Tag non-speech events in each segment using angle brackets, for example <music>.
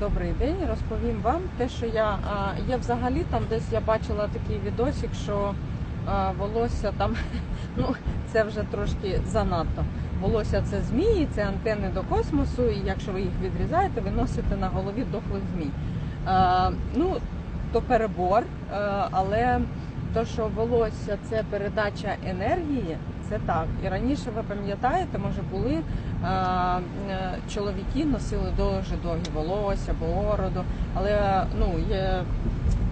Добрий день. Розповім вам те, що я є взагалі там десь я бачила такий відосик, що волосся там <laughs> ну це вже трошки занадто. Волосся це змії, це антени до космосу, і якщо ви їх відрізаєте, ви носите на голові дохлих змій. Ну, то перебор, але то, що волосся це передача енергії, це так. І раніше ви пам'ятаєте, може були а, е, чоловіки носили дуже довгі волосся, бороду, але ну є.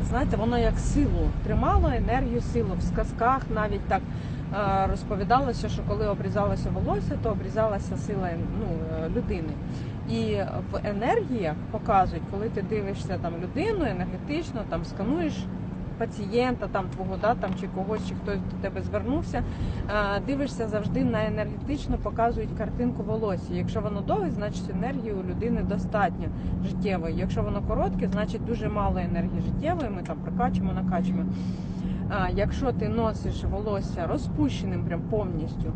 Знаєте, воно як силу тримало енергію, силу в сказках навіть так е, розповідалося, що коли обрізалося волосся, то обрізалася сила ну, е, людини. І в енергіях показують, коли ти дивишся там людину енергетично, там скануєш пацієнта, там твого да, там чи когось, чи хтось до тебе звернувся. е, Дивишся завжди на енергетично, показують картинку волосся. Якщо воно довге, значить енергії у людини достатньо життєвої. Якщо воно коротке, значить дуже мало енергії життєвої. Ми там прокачуємо, накачуємо. Якщо ти носиш волосся розпущеним, прям повністю.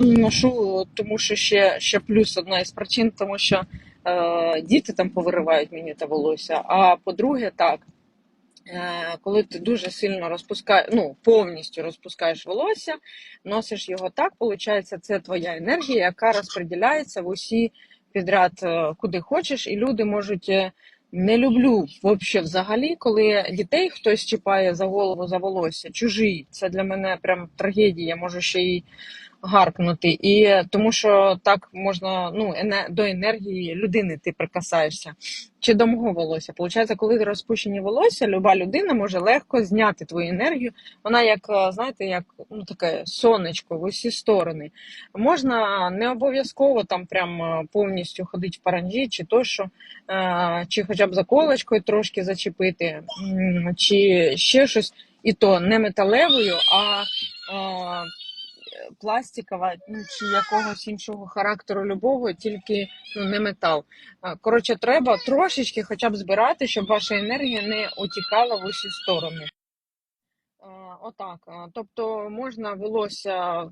Ношу, тому що ще, ще плюс одна із причин, тому що е, діти там повиривають мені те волосся. А по-друге, так, коли ти дуже сильно розпускаєш, ну, повністю розпускаєш волосся, носиш його так, виходить, це твоя енергія, яка розподіляється в усі підряд, е, куди хочеш, і люди можуть. е, Не люблю вообще взагалі, коли дітей хтось чіпає за голову за волосся, чужий. Це для мене прям трагедія. Я можу ще й гаркнути. І тому що так можна ну до енергії людини ти прикасаєшся. Чи до мого волосся. Получається, коли розпущені волосся, люба людина може легко зняти твою енергію. Вона як е, знаєте, як ну таке сонечко в усі сторони. Можна не обов'язково там прям е, повністю ходити в паранджі, чи то що, е, чи хоча б заколочкою трошки зачепити, чи ще щось, і то не металевою, а. Е, Пластикова ну, чи якогось іншого характеру любого, тільки ну, не метал. Коротше, треба трошечки хоча б збирати, щоб ваша енергія не утікала в усі сторони. Отак. Тобто можна волосся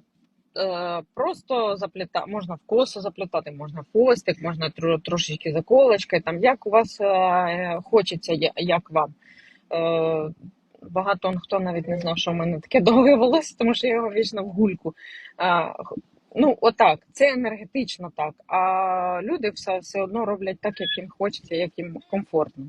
е, просто заплітати, можна в косу заплітати, можна в хвостик, можна тро- трошечки заколочкою, там як у вас е, хочеться, як вам. Багато хто навіть не знав, що в мене таке довге волосся, тому що я його вічно в гульку. А, ну, отак, це енергетично так. А люди все, все одно роблять так, як їм хочеться, як їм комфортно.